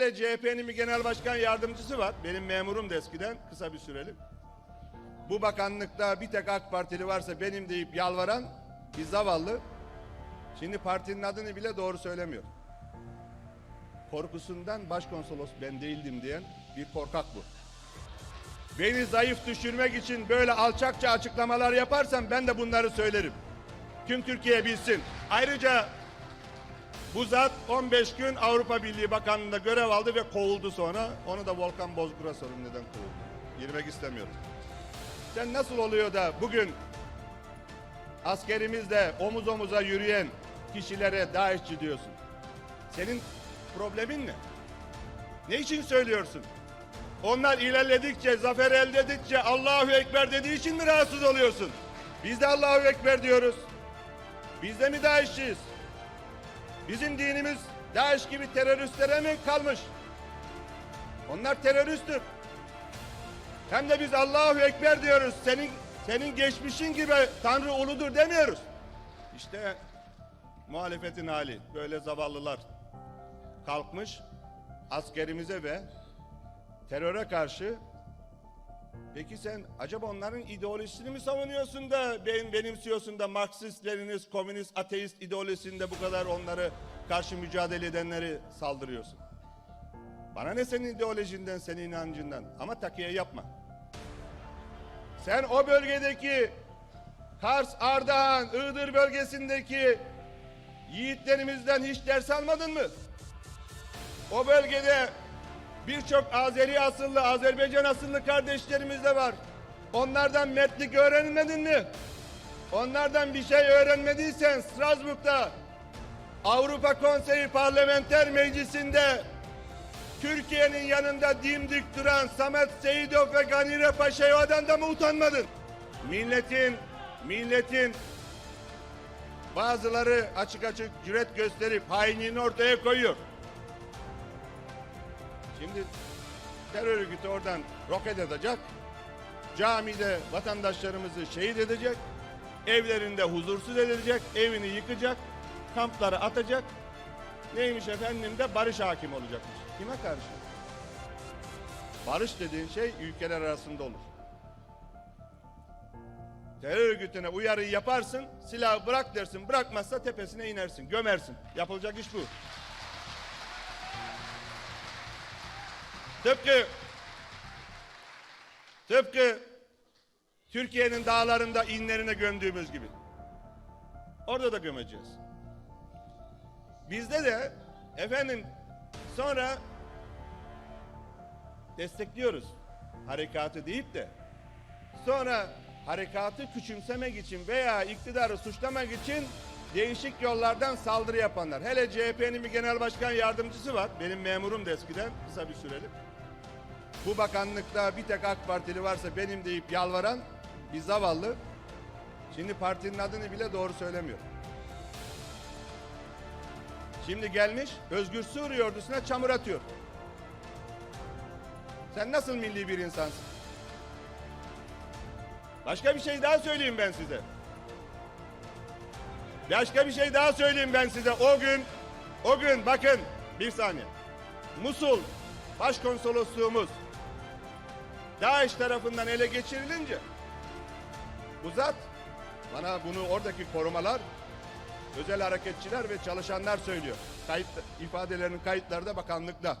Hele CHP'nin bir genel başkan yardımcısı var. Benim memurum da eskiden kısa bir süreli. Bu bakanlıkta bir tek AK Partili varsa benim deyip yalvaran bir zavallı. Şimdi partinin adını bile doğru söylemiyor. Korkusundan başkonsolos ben değildim diyen bir korkak bu. Beni zayıf düşürmek için böyle alçakça açıklamalar yaparsam ben de bunları söylerim. Tüm Türkiye bilsin. Ayrıca bu zat 15 gün Avrupa Birliği Bakanlığı'nda görev aldı ve kovuldu sonra. Onu da Volkan Bozkır'a sorun neden kovuldu. Girmek istemiyorum. Sen nasıl oluyor da bugün askerimizle omuz omuza yürüyen kişilere DAEŞ'çi diyorsun? Senin problemin ne? Ne için söylüyorsun? Onlar ilerledikçe, zafer elde edildikçe Allahu Ekber dediği için mi rahatsız oluyorsun? Biz de Allahu Ekber diyoruz. Biz de mi DAEŞ'çiyiz? Bizim dinimiz DAEŞ gibi teröristlere mi kalmış? Onlar teröristtir. Hem de biz Allahu Ekber diyoruz. Senin senin geçmişin gibi Tanrı uludur demiyoruz. İşte muhalefetin hali. Böyle zavallılar kalkmış askerimize ve teröre karşı Peki sen acaba onların ideolojisini mi savunuyorsun da benim benimsiyorsun da Marksist, Leninist, komünist, ateist ideolojisinde bu kadar onları karşı mücadele edenleri saldırıyorsun? Bana ne senin ideolojinden, senin inancından ama takiye yapma. Sen o bölgedeki Kars, Ardahan, Iğdır bölgesindeki yiğitlerimizden hiç ders almadın mı? O bölgede birçok Azeri asıllı, Azerbaycan asıllı kardeşlerimiz de var. Onlardan mertlik öğrenmedin mi? Onlardan bir şey öğrenmediysen Strasbourg'da Avrupa Konseyi Parlamenter Meclisi'nde Türkiye'nin yanında dimdik duran Samet Seyidov ve Ganire Paşa'dan da mı utanmadın? Milletin, milletin bazıları açık açık cüret gösterip hainliğini ortaya koyuyor. Şimdi terör örgütü oradan roket edecek. Camide vatandaşlarımızı şehit edecek. Evlerinde huzursuz edecek. Evini yıkacak. Kamplara atacak. Neymiş efendim de barış hakim olacakmış. Kime karşı? Barış dediğin şey ülkeler arasında olur. Terör örgütüne uyarıyı yaparsın, silahı bırak dersin, bırakmazsa tepesine inersin, gömersin. Yapılacak iş bu. Tıpkı tıpkı Türkiye'nin dağlarında inlerine gömdüğümüz gibi. Orada da gömeceğiz. Bizde de efendim sonra destekliyoruz harekatı deyip de sonra harekatı küçümsemek için veya iktidarı suçlamak için değişik yollardan saldırı yapanlar. Hele CHP'nin bir genel başkan yardımcısı var. Benim memurum da eskiden kısa bir süreli. Bu bakanlıkta bir tek AK Partili varsa benim deyip yalvaran bir zavallı. Şimdi partinin adını bile doğru söylemiyor. Şimdi gelmiş Özgür Suriye ordusuna çamur atıyor. Sen nasıl milli bir insansın? Başka bir şey daha söyleyeyim ben size. Başka bir şey daha söyleyeyim ben size. O gün, o gün bakın bir saniye. Musul başkonsolosluğumuz DAEŞ tarafından ele geçirilince bu zat bana bunu oradaki korumalar özel hareketçiler ve çalışanlar söylüyor. Kayıt ifadelerinin kayıtları da bakanlıkta.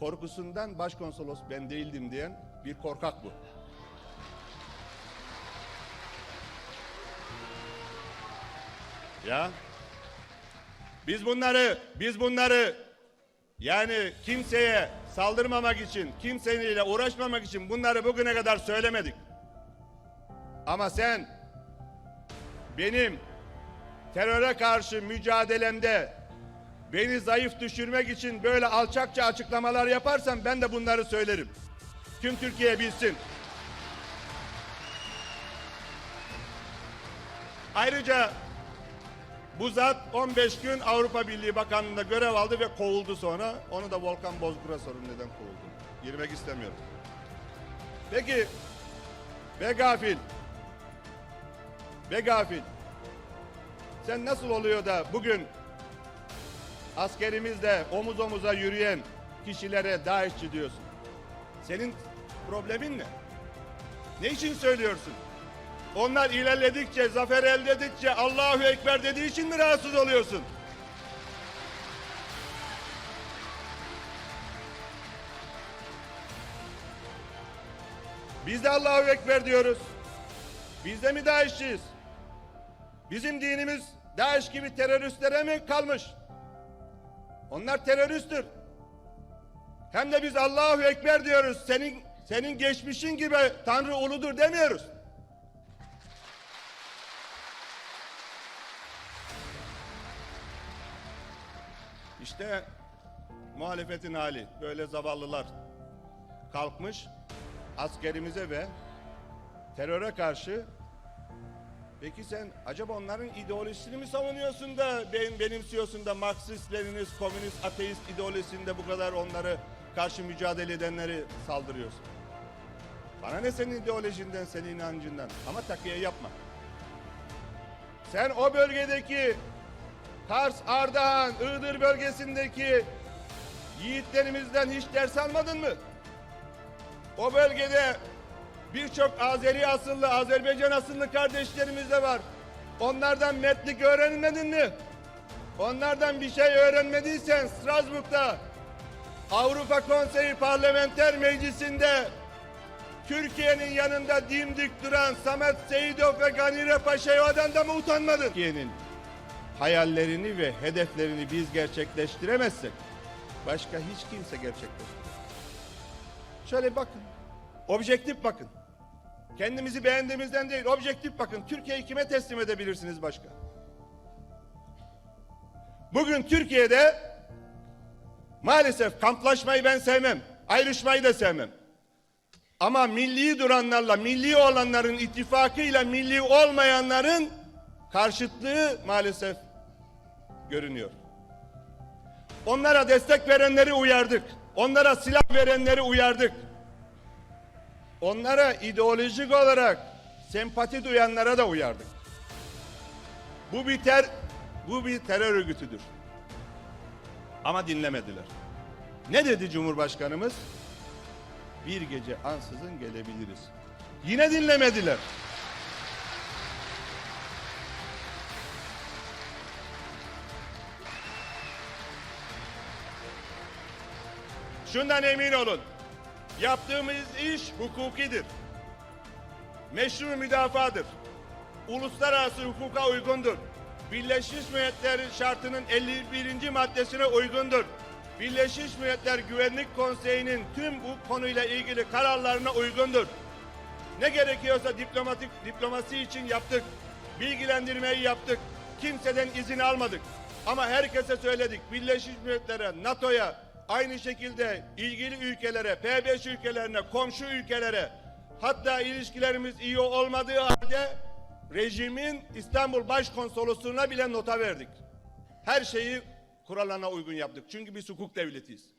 Korkusundan başkonsolos ben değildim diyen bir korkak bu. Ya biz bunları biz bunları yani kimseye saldırmamak için, kimseyle uğraşmamak için bunları bugüne kadar söylemedik. Ama sen benim teröre karşı mücadelemde beni zayıf düşürmek için böyle alçakça açıklamalar yaparsan ben de bunları söylerim. Tüm Türkiye bilsin. Ayrıca bu zat 15 gün Avrupa Birliği Bakanlığı'nda görev aldı ve kovuldu sonra. Onu da Volkan Bozkır'a sorun neden kovuldu. Girmek istemiyorum. Peki be gafil. Be gafil. Sen nasıl oluyor da bugün askerimizle omuz omuza yürüyen kişilere DAEŞ'çi diyorsun. Senin problemin ne? Ne için söylüyorsun? Onlar ilerledikçe, zafer elde edildikçe Allahu Ekber dediği için mi rahatsız oluyorsun? Biz de Allahu Ekber diyoruz. Biz de mi DAEŞ'çiyiz? Bizim dinimiz DAEŞ gibi teröristlere mi kalmış? Onlar teröristtir. Hem de biz Allahu Ekber diyoruz. Senin senin geçmişin gibi Tanrı uludur demiyoruz. İşte muhalefetin hali. Böyle zavallılar kalkmış askerimize ve teröre karşı Peki sen acaba onların ideolojisini mi savunuyorsun da benim benimsiyorsun da Marksist, Leninist, komünist, ateist ideolojisinde bu kadar onları karşı mücadele edenleri saldırıyorsun? Bana ne senin ideolojinden, senin inancından ama takiye yapma. Sen o bölgedeki Kars, Ardahan, Iğdır bölgesindeki yiğitlerimizden hiç ders almadın mı? O bölgede birçok Azeri asıllı, Azerbaycan asıllı kardeşlerimiz de var. Onlardan metlik öğrenmedin mi? Onlardan bir şey öğrenmediysen Strasbourg'da Avrupa Konseyi Parlamenter Meclisi'nde Türkiye'nin yanında dimdik duran Samet Seyidov ve Ganire Paşa'yı da mı utanmadın? Türkiye'nin hayallerini ve hedeflerini biz gerçekleştiremezsek başka hiç kimse gerçekleştiremez. Şöyle bakın. Objektif bakın. Kendimizi beğendiğimizden değil, objektif bakın. Türkiye'yi kime teslim edebilirsiniz başka? Bugün Türkiye'de maalesef kamplaşmayı ben sevmem. Ayrışmayı da sevmem. Ama milli duranlarla, milli olanların ittifakıyla milli olmayanların karşıtlığı maalesef görünüyor. Onlara destek verenleri uyardık. Onlara silah verenleri uyardık. Onlara ideolojik olarak sempati duyanlara da uyardık. Bu bir ter, bu bir terör örgütüdür. Ama dinlemediler. Ne dedi Cumhurbaşkanımız? Bir gece ansızın gelebiliriz. Yine dinlemediler. Şundan emin olun. Yaptığımız iş hukukidir. Meşru müdafadır. Uluslararası hukuka uygundur. Birleşmiş Milletler şartının 51. maddesine uygundur. Birleşmiş Milletler Güvenlik Konseyi'nin tüm bu konuyla ilgili kararlarına uygundur. Ne gerekiyorsa diplomatik diplomasi için yaptık. Bilgilendirmeyi yaptık. Kimseden izin almadık. Ama herkese söyledik. Birleşmiş Milletler'e, NATO'ya, aynı şekilde ilgili ülkelere, P5 ülkelerine, komşu ülkelere, hatta ilişkilerimiz iyi olmadığı halde rejimin İstanbul Başkonsolosluğuna bile nota verdik. Her şeyi kurallarına uygun yaptık. Çünkü biz hukuk devletiyiz.